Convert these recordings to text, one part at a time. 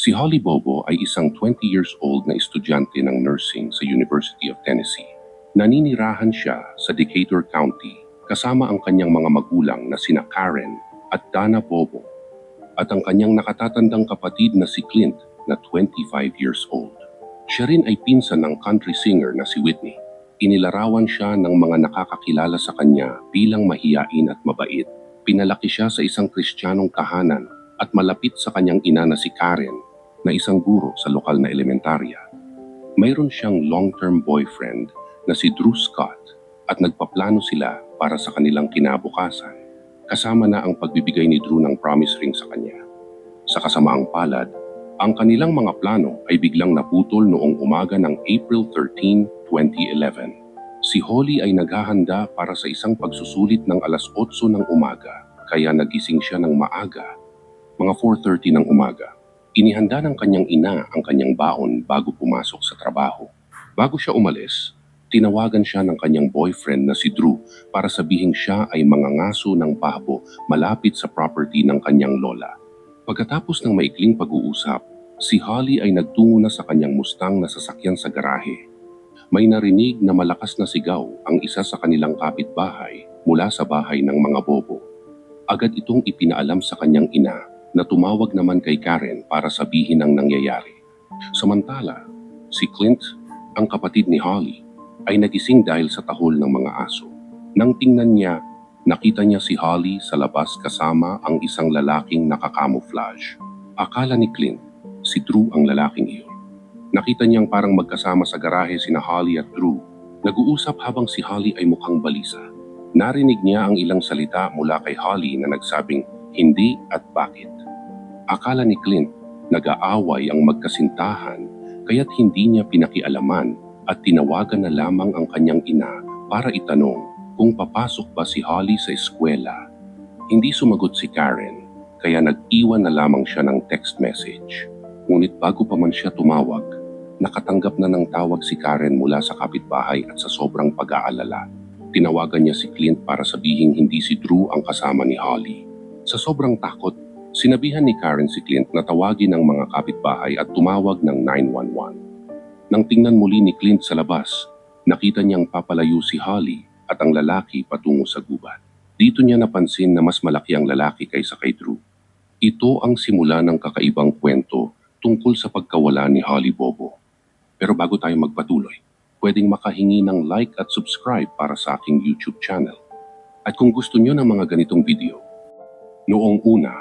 Si Holly Bobo ay isang 20 years old na estudyante ng nursing sa University of Tennessee. Naninirahan siya sa Decatur County kasama ang kanyang mga magulang na sina Karen at Dana Bobo at ang kanyang nakatatandang kapatid na si Clint na 25 years old. Siya rin ay pinsan ng country singer na si Whitney. Inilarawan siya ng mga nakakakilala sa kanya bilang mahiyain at mabait. Pinalaki siya sa isang kristyanong tahanan at malapit sa kanyang ina na si Karen na isang guro sa lokal na elementarya. Mayroon siyang long-term boyfriend na si Drew Scott at nagpaplano sila para sa kanilang kinabukasan. Kasama na ang pagbibigay ni Drew ng promise ring sa kanya. Sa kasamaang palad, ang kanilang mga plano ay biglang naputol noong umaga ng April 13, 2011. Si Holly ay naghahanda para sa isang pagsusulit ng alas 8 ng umaga kaya nagising siya ng maaga, mga 4.30 ng umaga. Inihanda ng kanyang ina ang kanyang baon bago pumasok sa trabaho. Bago siya umalis, tinawagan siya ng kanyang boyfriend na si Drew para sabihin siya ay mangangaso ng pahbo malapit sa property ng kanyang lola. Pagkatapos ng maikling pag-uusap, si Holly ay nagtungo na sa kanyang Mustang na sasakyan sa garahe. May narinig na malakas na sigaw ang isa sa kanilang kapitbahay mula sa bahay ng mga bobo. Agad itong ipinaalam sa kanyang ina na tumawag naman kay Karen para sabihin ang nangyayari. Samantala, si Clint, ang kapatid ni Holly, ay nagising dahil sa tahol ng mga aso. Nang tingnan niya, nakita niya si Holly sa labas kasama ang isang lalaking nakakamuflage. Akala ni Clint, si Drew ang lalaking iyon. Nakita niyang parang magkasama sa garahe sina Holly at Drew. Nag-uusap habang si Holly ay mukhang balisa. Narinig niya ang ilang salita mula kay Holly na nagsabing hindi at bakit. Akala ni Clint, nag-aaway ang magkasintahan kaya't hindi niya pinakialaman at tinawagan na lamang ang kanyang ina para itanong kung papasok ba si Holly sa eskwela. Hindi sumagot si Karen, kaya nag-iwan na lamang siya ng text message. Ngunit bago pa man siya tumawag, nakatanggap na ng tawag si Karen mula sa kapitbahay at sa sobrang pag-aalala. Tinawagan niya si Clint para sabihin hindi si Drew ang kasama ni Holly. Sa sobrang takot, sinabihan ni Karen si Clint na tawagin ang mga kapitbahay at tumawag ng 911. Nang tingnan muli ni Clint sa labas, nakita niyang papalayo si Holly at ang lalaki patungo sa gubat. Dito niya napansin na mas malaki ang lalaki kaysa kay Drew. Ito ang simula ng kakaibang kwento tungkol sa pagkawala ni Holly Bobo. Pero bago tayo magpatuloy, pwedeng makahingi ng like at subscribe para sa aking YouTube channel. At kung gusto niyo ng mga ganitong video, noong una,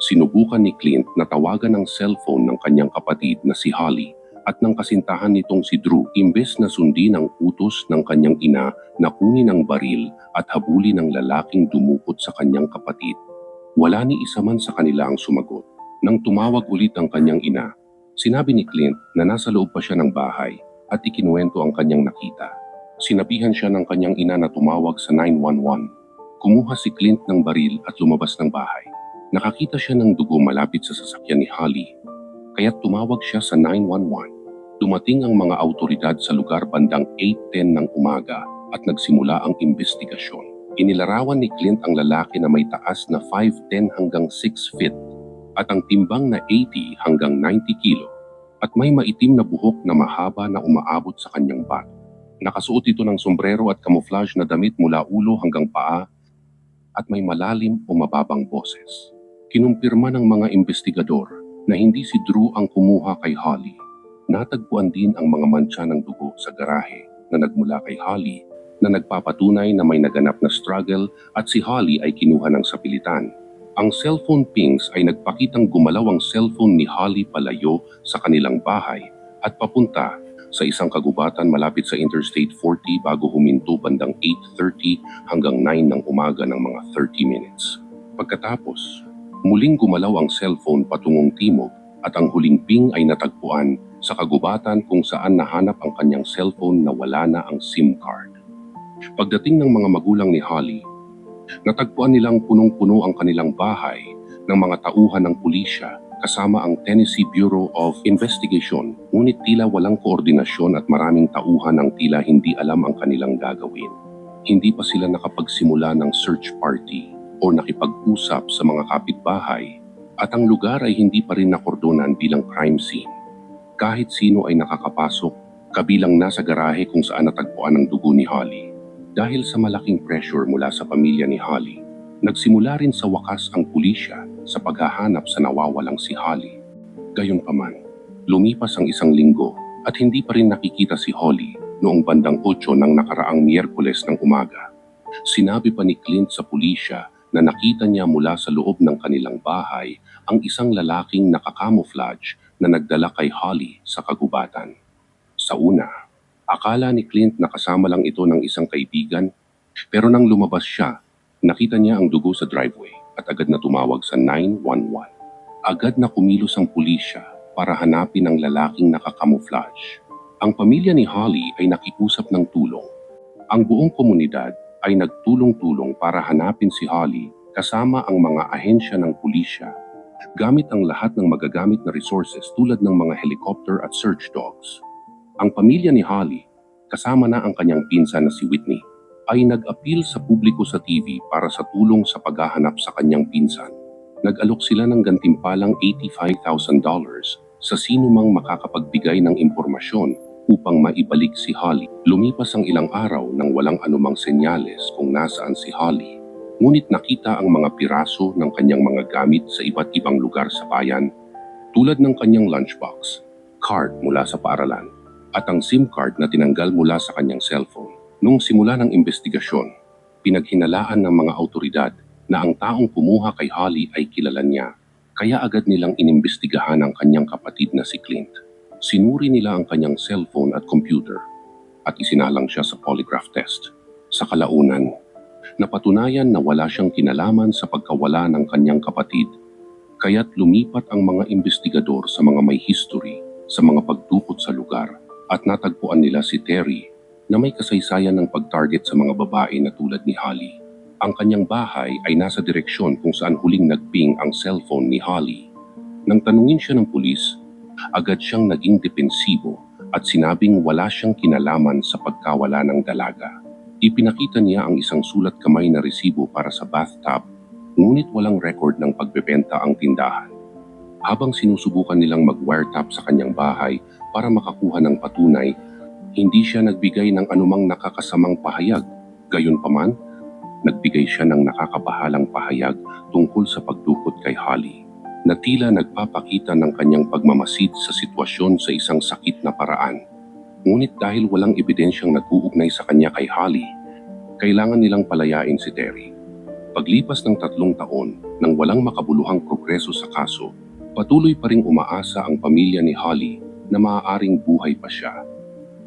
sinubukan ni Clint na tawagan ng cellphone ng kanyang kapatid na si Holly at ng kasintahan nitong si Drew imbes na sundin ang utos ng kanyang ina na kunin ang baril at habulin ng lalaking dumukot sa kanyang kapatid. Wala ni isa man sa kanila ang sumagot. Nang tumawag ulit ang kanyang ina, sinabi ni Clint na nasa loob pa siya ng bahay at ikinuwento ang kanyang nakita. Sinabihan siya ng kanyang ina na tumawag sa 911. Kumuha si Clint ng baril at lumabas ng bahay. Nakakita siya ng dugo malapit sa sasakyan ni Holly. Kaya't tumawag siya sa 911. Dumating ang mga autoridad sa lugar bandang 8.10 ng umaga at nagsimula ang investigasyon. Inilarawan ni Clint ang lalaki na may taas na 5'10 hanggang 6 feet at ang timbang na 80 hanggang 90 kilo at may maitim na buhok na mahaba na umaabot sa kanyang bato. Nakasuot ito ng sombrero at camouflage na damit mula ulo hanggang paa at may malalim o mababang boses. Kinumpirma ng mga investigador na hindi si Drew ang kumuha kay Holly. Natagpuan din ang mga mantsa ng dugo sa garahe na nagmula kay Holly na nagpapatunay na may naganap na struggle at si Holly ay kinuha ng sapilitan. Ang cellphone pings ay nagpakitang gumalaw ang cellphone ni Holly palayo sa kanilang bahay at papunta sa isang kagubatan malapit sa Interstate 40 bago huminto bandang 8.30 hanggang 9 ng umaga ng mga 30 minutes. Pagkatapos, muling gumalaw ang cellphone patungong timog at ang huling ping ay natagpuan sa kagubatan kung saan nahanap ang kanyang cellphone na wala na ang SIM card. Pagdating ng mga magulang ni Holly, natagpuan nilang punong-puno ang kanilang bahay ng mga tauhan ng pulisya kasama ang Tennessee Bureau of Investigation ngunit tila walang koordinasyon at maraming tauhan ang tila hindi alam ang kanilang gagawin. Hindi pa sila nakapagsimula ng search party o nakipag-usap sa mga kapitbahay At ang lugar ay hindi pa rin nakordonan bilang crime scene. Kahit sino ay nakakapasok, kabilang nasa garahe kung saan natagpuan ang dugo ni Holly. Dahil sa malaking pressure mula sa pamilya ni Holly, nagsimula rin sa wakas ang pulisya sa paghahanap sa nawawalang si Holly. Gayunpaman, lumipas ang isang linggo at hindi pa rin nakikita si Holly noong bandang 8 ng nakaraang Miyerkules ng umaga. Sinabi pa ni Clint sa pulisya na nakita niya mula sa loob ng kanilang bahay ang isang lalaking nakakamouflage na nagdala kay Holly sa kagubatan. Sa una, akala ni Clint na kasama lang ito ng isang kaibigan pero nang lumabas siya, nakita niya ang dugo sa driveway at agad na tumawag sa 911. Agad na kumilos ang pulisya para hanapin ang lalaking nakakamouflage. Ang pamilya ni Holly ay nakiusap ng tulong. Ang buong komunidad ay nagtulong-tulong para hanapin si Holly kasama ang mga ahensya ng pulisya gamit ang lahat ng magagamit na resources tulad ng mga helicopter at search dogs. Ang pamilya ni Holly, kasama na ang kanyang pinsan na si Whitney, ay nag-appeal sa publiko sa TV para sa tulong sa paghahanap sa kanyang pinsan. Nag-alok sila ng gantimpalang $85,000 sa sino mang makakapagbigay ng impormasyon upang maibalik si Holly. Lumipas ang ilang araw nang walang anumang senyales kung nasaan si Holly. Ngunit nakita ang mga piraso ng kanyang mga gamit sa iba't ibang lugar sa bayan tulad ng kanyang lunchbox, card mula sa paaralan, at ang SIM card na tinanggal mula sa kanyang cellphone. Nung simula ng investigasyon, pinaghinalaan ng mga autoridad na ang taong kumuha kay Holly ay kilala niya, kaya agad nilang inimbestigahan ang kanyang kapatid na si Clint. Sinuri nila ang kanyang cellphone at computer at isinalang siya sa polygraph test. Sa kalaunan, napatunayan na wala siyang kinalaman sa pagkawala ng kanyang kapatid, kaya't lumipat ang mga investigador sa mga may history sa mga pagdukot sa lugar at natagpuan nila si Terry na may kasaysayan ng pag-target sa mga babae na tulad ni Holly. Ang kanyang bahay ay nasa direksyon kung saan huling nagping ang cellphone ni Holly. Nang tanungin siya ng pulis, agad siyang naging depensibo at sinabing wala siyang kinalaman sa pagkawala ng dalaga. Ipinakita niya ang isang sulat kamay na resibo para sa bathtub, ngunit walang record ng pagbebenta ang tindahan. Habang sinusubukan nilang mag-wiretap sa kanyang bahay para makakuha ng patunay, hindi siya nagbigay ng anumang nakakasamang pahayag. Gayunpaman, nagbigay siya ng nakakabahalang pahayag tungkol sa pagdukot kay Holly na tila nagpapakita ng kanyang pagmamasid sa sitwasyon sa isang sakit na paraan. Ngunit dahil walang ebidensyang nag-uugnay sa kanya kay Holly, kailangan nilang palayain si Terry. Paglipas ng tatlong taon nang walang makabuluhang progreso sa kaso, patuloy pa ring umaasa ang pamilya ni Holly na maaaring buhay pa siya.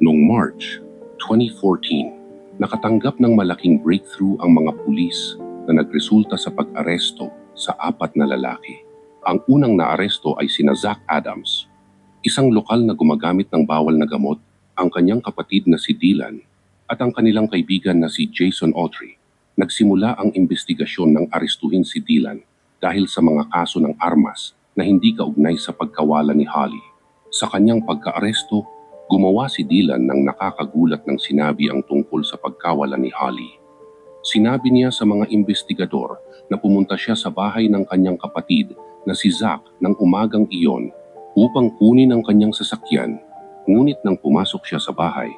Noong March 2014, nakatanggap ng malaking breakthrough ang mga pulis na nagresulta sa pag-aresto sa apat na lalaki. Ang unang naaresto ay sina Zach Adams, isang lokal na gumagamit ng bawal na gamot, ang kanyang kapatid na si Dylan, at ang kanilang kaibigan na si Jason Autry. Nagsimula ang investigasyon ng arestuhin si Dylan dahil sa mga kaso ng armas na hindi kaugnay sa pagkawala ni Holly. Sa kanyang pagkaaresto, gumawa si Dylan ng nakakagulat ng sinabi ang tungkol sa pagkawala ni Holly. Sinabi niya sa mga investigador na pumunta siya sa bahay ng kanyang kapatid na si Zach ng umagang iyon upang kunin ang kanyang sasakyan. Ngunit nang pumasok siya sa bahay,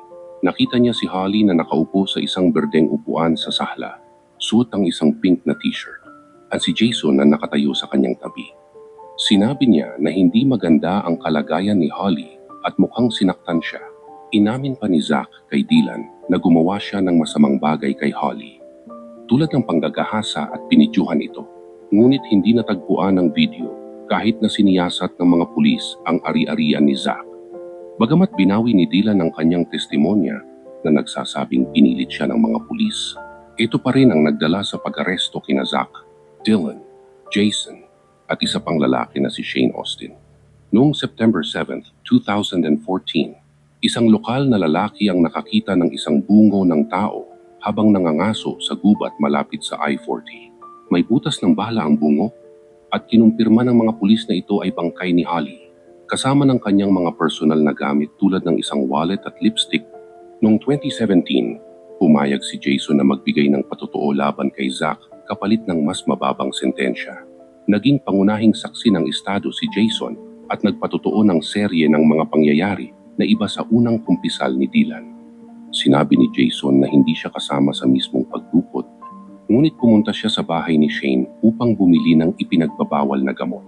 nakita niya si Holly na nakaupo sa isang berdeng upuan sa sahla. Suot ang isang pink na t-shirt at si Jason na nakatayo sa kanyang tabi. Sinabi niya na hindi maganda ang kalagayan ni Holly at mukhang sinaktan siya. Inamin pa ni Zach kay Dylan na gumawa siya ng masamang bagay kay Holly. Tulad ng panggagahasa at pinidyuhan ito, ngunit hindi natagpuan ng video kahit na siniyasat ng mga pulis ang ari-arian ni Zach. Bagamat binawi ni Dylan ang kanyang testimonya na nagsasabing pinilit siya ng mga pulis, ito pa rin ang nagdala sa pag-aresto kina Zach, Dylan, Jason, at isa pang lalaki na si Shane Austin. Noong September 7, 2014, isang lokal na lalaki ang nakakita ng isang bungo ng tao habang nangangaso sa gubat malapit sa I-40. May butas ng bala ang bungo at kinumpirma ng mga pulis na ito ay bangkay ni Holly kasama ng kanyang mga personal na gamit tulad ng isang wallet at lipstick. Noong 2017, pumayag si Jason na magbigay ng patotoo laban kay Zach kapalit ng mas mababang sentensya. naging pangunahing saksi ng estado si Jason at nagpatotoo ng serye ng mga pangyayari na iba sa unang kumpisal ni Dylan. Sinabi ni Jason na hindi siya kasama sa mismong pagdukot, ngunit pumunta siya sa bahay ni Shane upang bumili ng ipinagbabawal na gamot.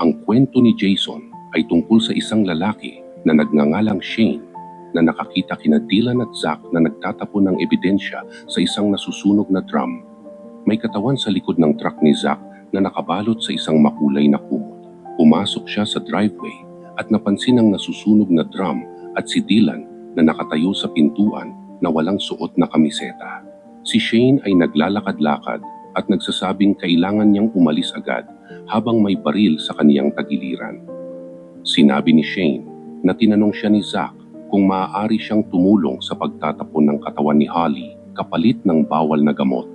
Ang kwento ni Jason ay tungkol sa isang lalaki na nagngangalang Shane na nakakita kina Dylan at Zack na nagtatapon ng ebidensya sa isang nasusunog na drum. May katawan sa likod ng truck ni Zack na nakabalot sa isang makulay na kumot. Pumasok siya sa driveway at napansin ang nasusunog na drum at si Dylan na nakatayo sa pintuan na walang suot na kamiseta. Si Shane ay naglalakad-lakad at nagsasabing kailangan niyang umalis agad habang may baril sa kaniyang tagiliran. Sinabi ni Shane na tinanong siya ni Zack kung maaari siyang tumulong sa pagtatapon ng katawan ni Holly kapalit ng bawal na gamot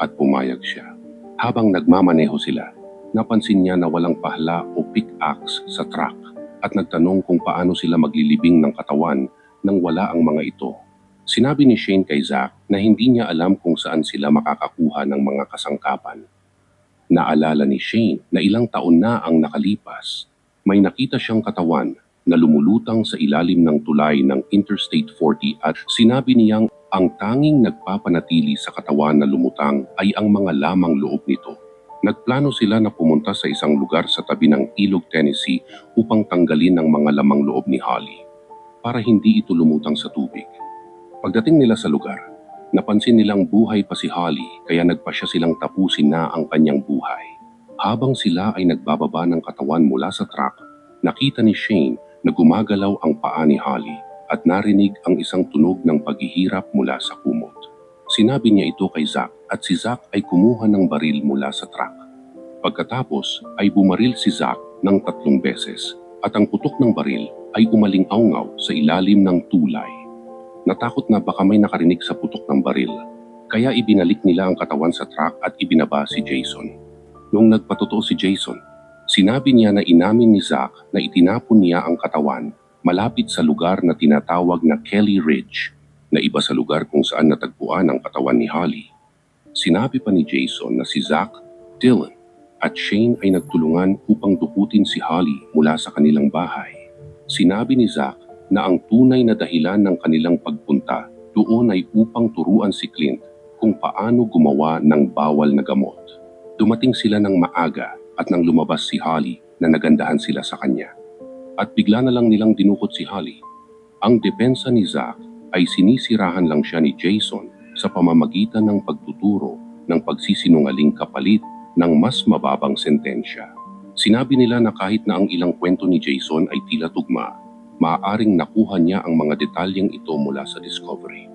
at pumayag siya. Habang nagmamaneho sila, napansin niya na walang pahla o pickaxe sa truck at nagtanong kung paano sila maglilibing ng katawan nang wala ang mga ito. Sinabi ni Shane kay Zack na hindi niya alam kung saan sila makakakuha ng mga kasangkapan. Naalala ni Shane na ilang taon na ang nakalipas. May nakita siyang katawan na lumulutang sa ilalim ng tulay ng Interstate 40 at sinabi niyang ang tanging nagpapanatili sa katawan na lumutang ay ang mga lamang loob nito. Nagplano sila na pumunta sa isang lugar sa tabi ng Ilog, Tennessee upang tanggalin ang mga lamang loob ni Holly para hindi ito lumutang sa tubig. Pagdating nila sa lugar, napansin nilang buhay pa si Holly kaya nagpasya silang tapusin na ang kanyang buhay. Habang sila ay nagbababa ng katawan mula sa truck, nakita ni Shane na gumagalaw ang paa ni Holly at narinig ang isang tunog ng paghihirap mula sa kumot. Sinabi niya ito kay Zack at si Zack ay kumuha ng baril mula sa truck. Pagkatapos ay bumaril si Zack ng tatlong beses at ang putok ng baril ay umaling-aungaw sa ilalim ng tulay. Natakot na baka may nakarinig sa putok ng baril, kaya ibinalik nila ang katawan sa truck at ibinaba si Jason. Nung nagpatotoo si Jason, sinabi niya na inamin ni Zack na itinapon niya ang katawan malapit sa lugar na tinatawag na Kelly Ridge, na iba sa lugar kung saan natagpuan ang katawan ni Holly. Sinabi pa ni Jason na si Zack, Dylan at Shane ay nagtulungan upang dukutin si Holly mula sa kanilang bahay. Sinabi ni Zack na ang tunay na dahilan ng kanilang pagpunta doon ay upang turuan si Clint kung paano gumawa ng bawal na gamot. Dumating sila ng maaga at nang lumabas si Holly na nagandahan sila sa kanya. At bigla na lang nilang dinukot si Holly. Ang depensa ni Zack ay sinisirahan lang siya ni Jason sa pamamagitan ng pagtuturo ng pagsisinungaling kapalit ng mas mababang sentensya. Sinabi nila na kahit na ang ilang kwento ni Jason ay tila tugma, maaaring nakuha niya ang mga detalyeng ito mula sa discovery.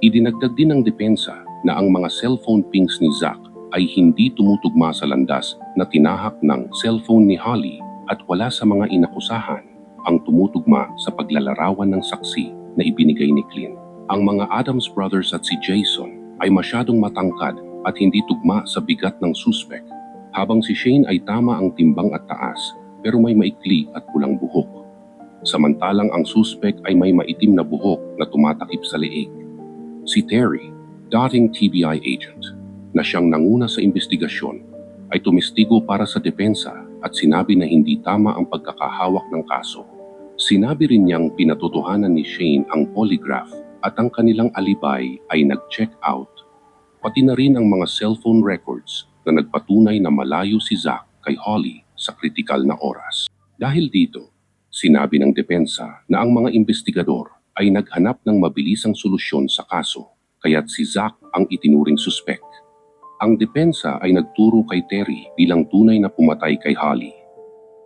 Idinagdag din ng depensa na ang mga cellphone pings ni Zack ay hindi tumutugma sa landas na tinahak ng cellphone ni Holly at wala sa mga inakusahan ang tumutugma sa paglalarawan ng saksi na ibinigay ni Clint. Ang mga Adams brothers at si Jason ay masyadong matangkad at hindi tugma sa bigat ng suspect, habang si Shane ay tama ang timbang at taas pero may maikli at pulang buhok. Samantalang ang suspect ay may maitim na buhok na tumatakip sa leeg. Si Terry, dating TBI agent, na siyang nanguna sa investigasyon, ay tumistigo para sa depensa at sinabi na hindi tama ang pagkakahawak ng kaso. Sinabi rin niyang pinatotohanan ni Shane ang polygraph at ang kanilang alibay ay nag-check out. Pati na rin ang mga cellphone records na nagpatunay na malayo si Zack kay Holly sa kritikal na oras. Dahil dito, sinabi ng depensa na ang mga investigador ay naghanap ng mabilisang solusyon sa kaso, kaya't si Zack ang itinuring suspect. Ang depensa ay nagturo kay Terry bilang tunay na pumatay kay Holly.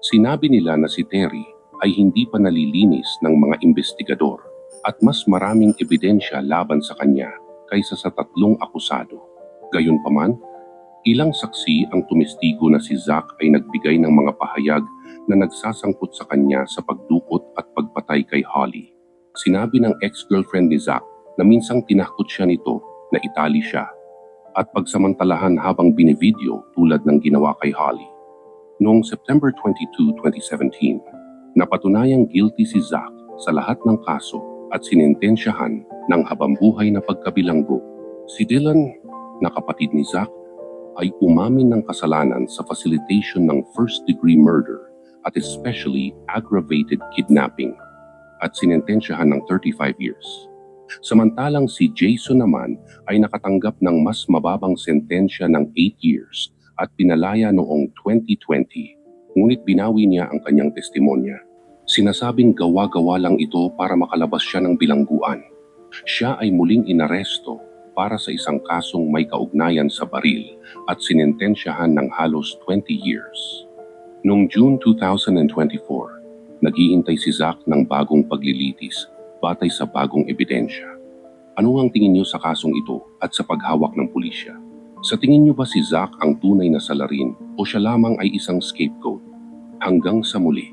Sinabi nila na si Terry ay hindi pa nalilinis ng mga investigador at mas maraming ebidensya laban sa kanya kaysa sa tatlong akusado. Gayunpaman, ilang saksi ang tumistigo na si Zack ay nagbigay ng mga pahayag na nagsasangkot sa kanya sa pagdukot at pagpatay kay Holly. Sinabi ng ex-girlfriend ni Zack na minsang tinakot siya nito na itali siya at pagsamantalahan habang binivideo tulad ng ginawa kay Holly. Noong September 22, 2017, napatunayang guilty si Zack sa lahat ng kaso at sinintensyahan ng habambuhay na pagkabilanggo. Si Dylan, na kapatid ni Zack, ay umamin ng kasalanan sa facilitation ng first-degree murder at especially aggravated kidnapping at sinentensyahan ng 35 years. Samantalang si Jason naman ay nakatanggap ng mas mababang sentensya ng 8 years at pinalaya noong 2020 ngunit binawi niya ang kanyang testimonya. Sinasabing gawa-gawa lang ito para makalabas siya ng bilangguan. Siya ay muling inaresto para sa isang kasong may kaugnayan sa baril at sinentensyahan ng halos 20 years. Noong June 2024, naghihintay si Zach ng bagong paglilitis batay sa bagong ebidensya. Ano ang tingin niyo sa kasong ito at sa paghawak ng pulisya? Sa tingin niyo ba si Zach ang tunay na salarin o siya lamang ay isang scapegoat? Hanggang sa muli,